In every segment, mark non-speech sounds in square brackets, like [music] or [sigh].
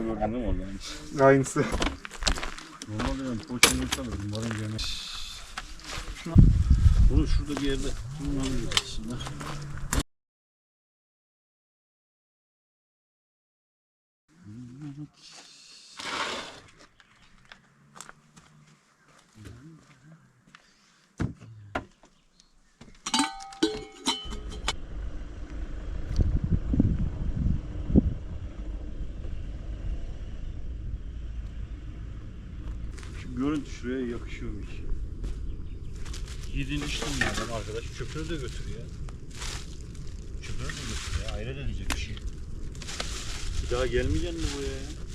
Gördün değil mi oradan? Aynısı. Normalde ben poğaça yumurta alırım. Bunların yerine. Şuna. Bunu şurada bir yerde bulmamız aslında. Görüntü şuraya yakışıyormuş. Ya adam arkadaş. Çöpünü de götürüyor. Çöpünü de götürüyor. Hayret edecek bir şey. Bir daha gelmeyeceksin mi buraya ya?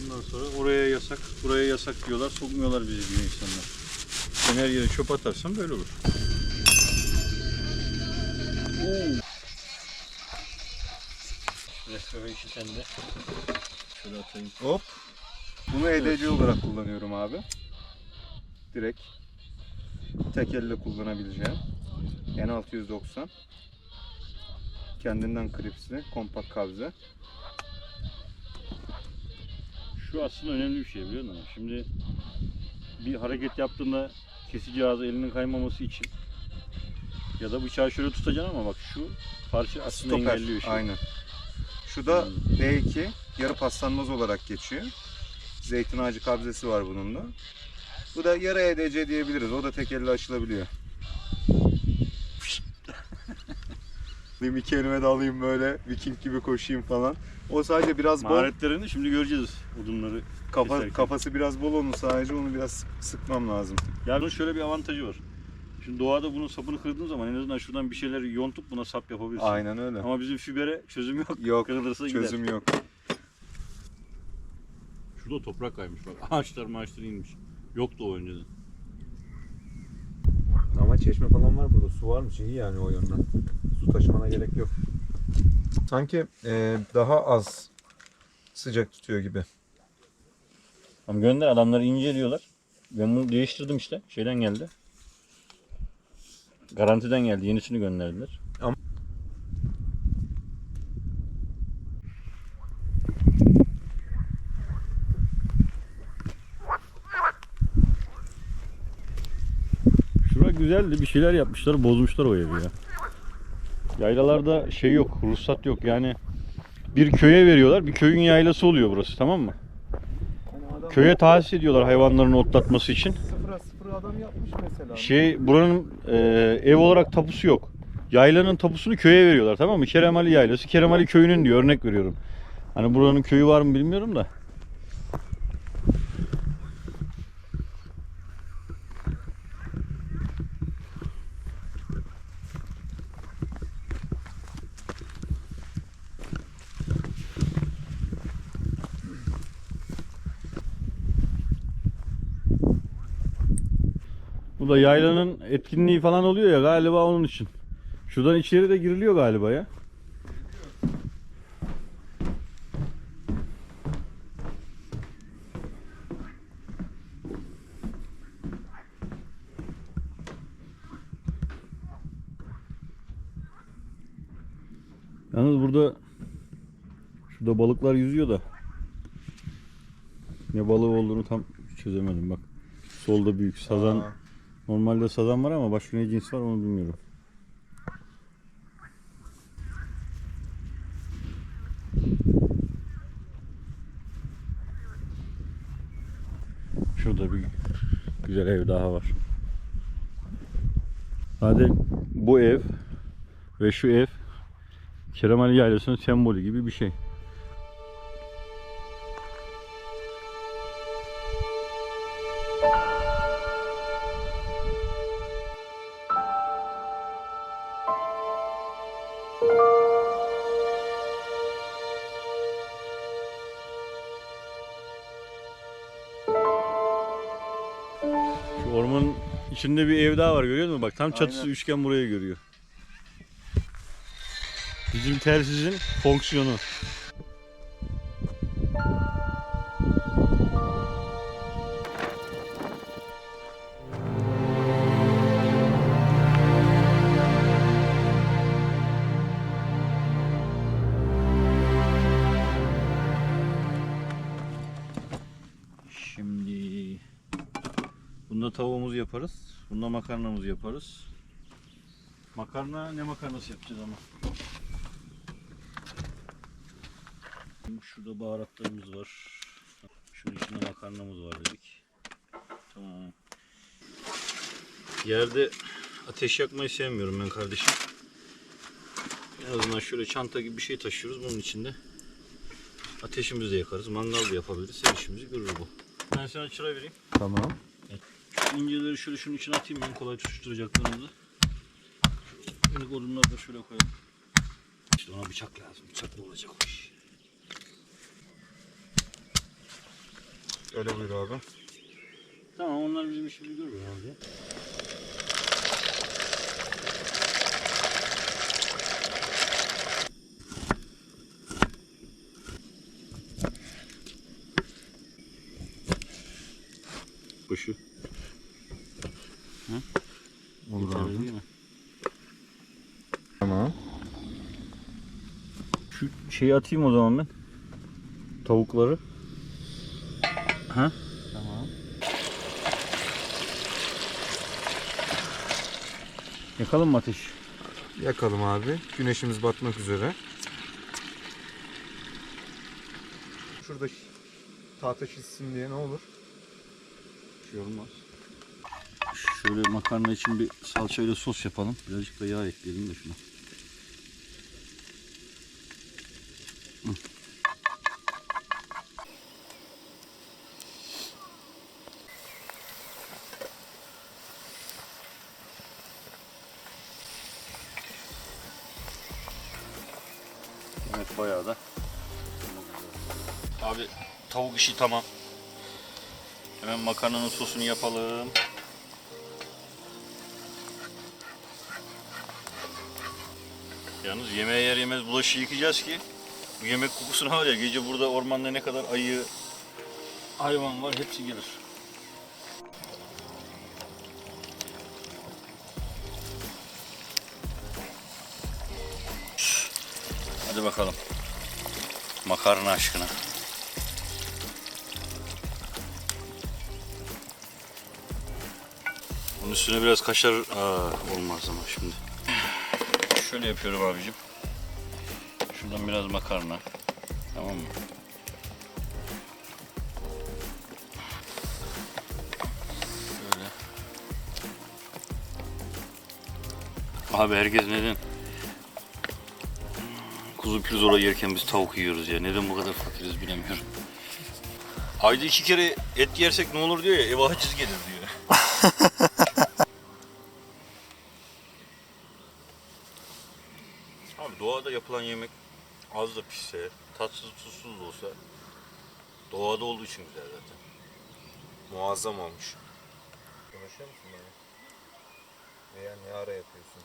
Bundan sonra oraya yasak, buraya yasak diyorlar. Sokmuyorlar bizi diyor insanlar. Sen her yere çöp atarsan böyle olur. Restoran işi sende. Şöyle atayım. Hop. Bunu EDC olarak kullanıyorum abi. Direkt tek elle kullanabileceğim. N690. Kendinden klipsli, kompakt kabze. Şu aslında önemli bir şey biliyor musun? Şimdi bir hareket yaptığında kesici cihazı elinin kaymaması için ya da bıçağı şöyle tutacaksın ama bak şu parça aslında Stoper. engelliyor şey. Aynen. Şu da Hmm. D2 yarı paslanmaz olarak geçiyor. Zeytin ağacı kabzesi var bunun da. Bu da yarı EDC diyebiliriz. O da tek elle açılabiliyor. [laughs] Alayım iki elime de alayım böyle Viking gibi koşayım falan. O sadece biraz bol. Maharetlerini şimdi göreceğiz odunları. Kafa, keserken. kafası biraz bol onun sadece onu biraz sık- sıkmam lazım. Yani bunun şöyle bir avantajı var. Şimdi doğada bunun sapını kırdığın zaman en azından şuradan bir şeyler yontup buna sap yapabilirsin. Aynen öyle. Ama bizim fibere çözüm yok. Yok Kırılırsa gider. çözüm yok. Şurada toprak kaymış bak. [laughs] Ağaçlar maaşlar inmiş. Yoktu o önceden. Ama çeşme falan var burada. Su varmış iyi yani o yönden. Su taşımana gerek yok. Sanki e, daha az sıcak tutuyor gibi. Ama gönder adamları inceliyorlar. Ben bunu değiştirdim işte. Şeyden geldi. Garantiden geldi. Yenisini gönderdiler. Ama- Şura güzeldi. Bir şeyler yapmışlar. Bozmuşlar o evi ya. Yaylalarda şey yok. Ruhsat yok. Yani bir köye veriyorlar. Bir köyün yaylası oluyor burası tamam mı? Köye tahsis ediyorlar hayvanların otlatması için. Yapmış mesela. Şey buranın e, ev olarak tapusu yok. Yaylanın tapusunu köye veriyorlar tamam mı? Kerem Ali Yaylası. Kerem Ali köyünün diyor örnek veriyorum. Hani buranın köyü var mı bilmiyorum da. Bu da yaylanın etkinliği falan oluyor ya galiba onun için. Şuradan içeri de giriliyor galiba ya. Yalnız burada şurada balıklar yüzüyor da ne balığı olduğunu tam çözemedim bak. Solda büyük sazan Aa, Normalde sazan var ama başka ne cins var onu bilmiyorum. Şurada bir güzel ev daha var. Hadi bu ev ve şu ev Kerem Ali Yaylası'nın sembolü gibi bir şey. Şu içinde bir ev daha var görüyor musun? Bak tam çatısı Aynen. üçgen buraya görüyor. Bizim telsizin fonksiyonu. Tavuğumuzu yaparız. Bunda makarnamızı yaparız. Makarna ne makarnası yapacağız ama? Şurada baharatlarımız var. Şunun içinde makarnamız var dedik. Tamam. Yerde ateş yakmayı sevmiyorum ben kardeşim. En azından şöyle çanta gibi bir şey taşıyoruz bunun içinde. Ateşimizi de yakarız, mangal da yapabiliriz. Her işimizi görür bu. Ben sana çıra vereyim. Tamam. Şu İnceleri şöyle şunun içine atayım en kolay tutuşturacaklarımızı. Minik odunları da şöyle koyalım. İşte ona bıçak lazım. Bıçakla olacak o iş. Öyle buyur abi. Tamam onlar bizim işimizi görmüyor abi. Başı. Olur Yeterli abi. değil mi? Tamam. Şu şeyi atayım o zaman ben. Tavukları. Ha? Tamam. Yakalım mı ateş? Yakalım abi. Güneşimiz batmak üzere. Şurada tahta çizsin diye ne olur? Bir şey olmaz. Şöyle makarna için bir salçayla sos yapalım. Birazcık da yağ ekleyelim de şuna. Evet bayağı da. Abi tavuk işi tamam. Hemen makarnanın sosunu yapalım. Yalnız yemeğe yer yemez bulaşığı yıkayacağız ki bu yemek kokusuna var ya gece burada ormanda ne kadar ayı hayvan var hepsi gelir. Hadi bakalım. Makarna aşkına. Bunun üstüne biraz kaşar Aa, olmaz ama şimdi. Şöyle yapıyorum abicim. Şuradan biraz makarna. Tamam mı? Şöyle. Abi herkes neden kuzu pirzola yerken biz tavuk yiyoruz ya. Neden bu kadar fakiriz bilemiyorum. Ayda iki kere et yersek ne olur diyor ya eve haciz gelir diyor. [laughs] Abi doğada yapılan yemek az da pişse, tatsız tuzsuz da olsa doğada olduğu için güzel zaten. Muazzam olmuş. Konuşuyor musun bana? Veya ne ara yapıyorsun?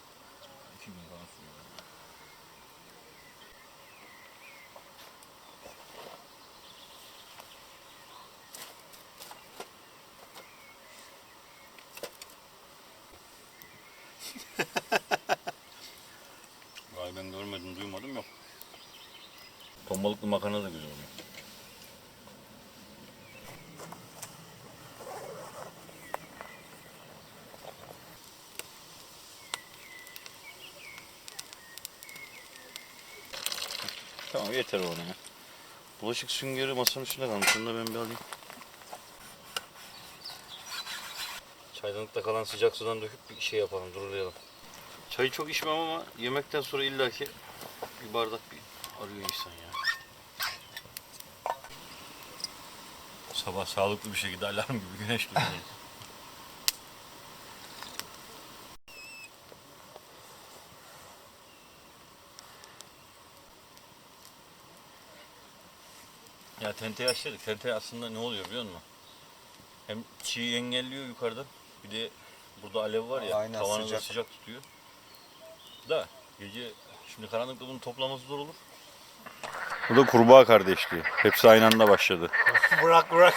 İki gün falan [laughs] sürüyor. Vay ben görmedim, duymadım yok. Ton balıklı makarna da güzel oluyor. Tamam yeter ona ya. Bulaşık süngeri masanın üstünde kalmış. Onu da ben bir alayım. Çaydanlıkta kalan sıcak sudan döküp bir şey yapalım, durulayalım. Çayı çok içmem ama yemekten sonra illaki bir bardak bir arıyor insan ya. Sabah sağlıklı bir şekilde alarm gibi güneş gibi. Ya tenteyi açtık. Tente aslında ne oluyor biliyor musun? Hem çiğ engelliyor yukarıda. Bir de burada alev var ya. Aynen, tavanı da sıcak. sıcak tutuyor. Da gece şimdi karanlıkta bunu toplaması zor olur. Bu da kurbağa kardeşliği. Hepsi aynı anda başladı. [laughs] bırak bırak.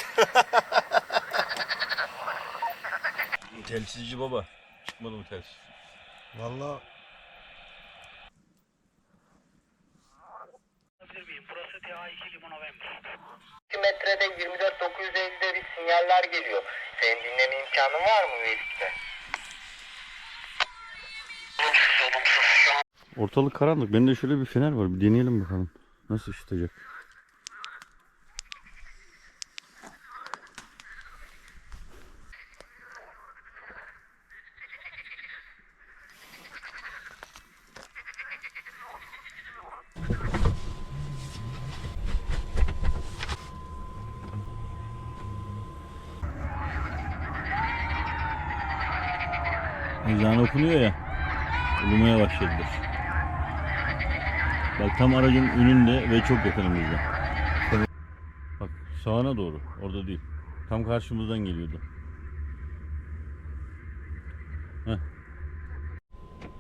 Telsizci baba. Çıkmadı mı telsiz? Valla metrede 24 950'de bir sinyaller geliyor. Senin dinleme imkanın var mı Vesit'te? Ortalık karanlık. Bende şöyle bir fener var. Bir deneyelim bakalım. Nasıl ışıtacak? Ezan okunuyor ya. Uyumaya başladılar. Bak tam aracın önünde ve çok yakınımızda. Bak sağına doğru. Orada değil. Tam karşımızdan geliyordu.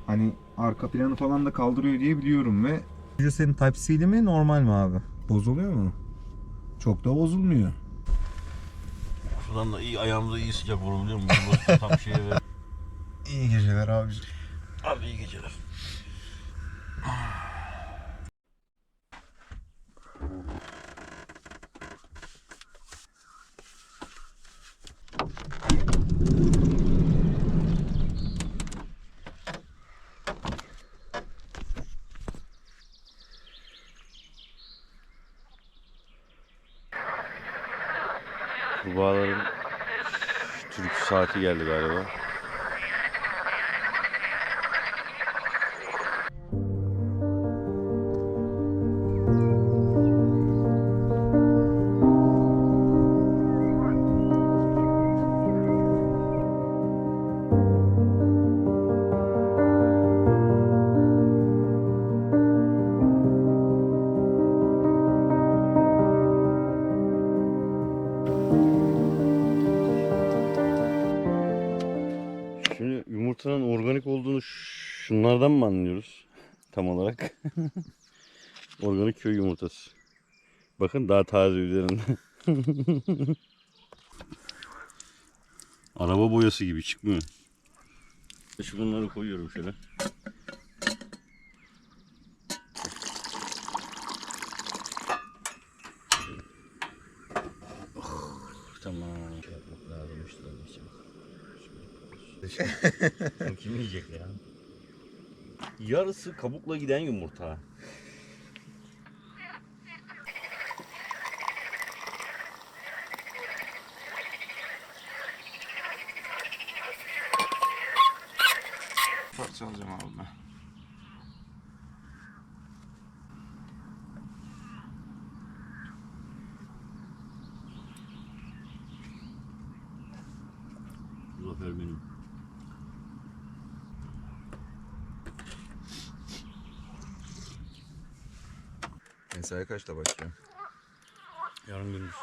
Hani arka planı falan da kaldırıyor diye biliyorum ve senin Type-C'li mi normal mi abi? Bozuluyor mu? Çok da bozulmuyor. Şuradan da iyi ayağımıza iyi sıcak vuruluyor mu? Tam şeye ver. [laughs] İyi geceler abi. Abi iyi geceler. Kurbağaların türkü saati geldi galiba. Yumurtanın organik olduğunu şunlardan mı anlıyoruz? Tam olarak. [laughs] organik köy yumurtası. Bakın daha taze üzerinde. [laughs] Araba boyası gibi çıkmıyor. Şu bunları koyuyorum şöyle. Oh, tamam. Yapmak lazım işte [laughs] kim yiyecek ya? Yarısı kabukla giden yumurta. Mesai kaçta başlıyor? Yarın gündüz.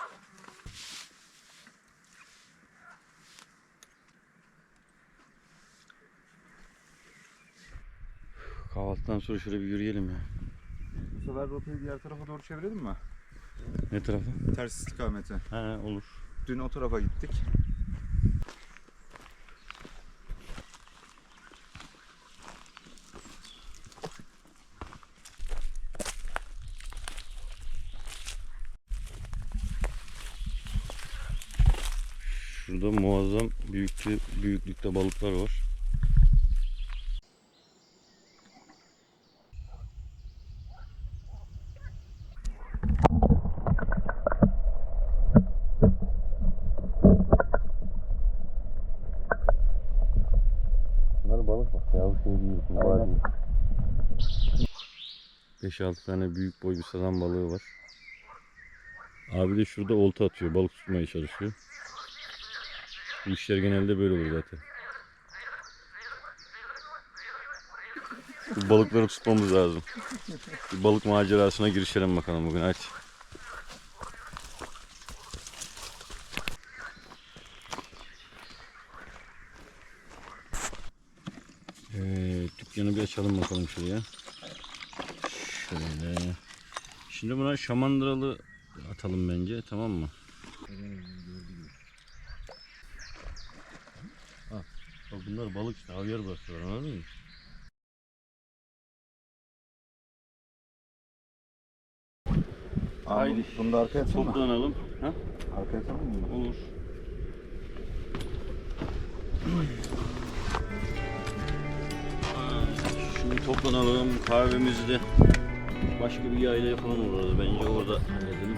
Kahvaltıdan sonra şöyle bir yürüyelim ya. Bu sefer rotayı diğer tarafa doğru çevirelim mi? Ne tarafa? Ters istikamete. Ha olur. Dün o tarafa gittik. Şurada muazzam büyüklü, büyüklükte balıklar var. Bunlar balık bak ya bu şey değil. Bunlar değil. 5-6 tane büyük boy bir sazan balığı var. Abi de şurada olta atıyor. Balık tutmaya çalışıyor. Bu işler genelde böyle olur zaten. Balıkları tutmamız lazım. Bir balık macerasına girişelim bakalım bugün hadi. Evet, dükkanı bir açalım bakalım şuraya. Şöyle. Şimdi buna şamandıralı atalım bence tamam mı? Bak bunlar balık işte havyar basıyorlar anladın mı? Abi, Haydi. bunu da arkaya atalım mı? Toplanalım. Ha? Arkaya atalım mı? Olur. Şimdi toplanalım kahvemizi de başka bir yaylaya falan uğrarız bence orada halledelim.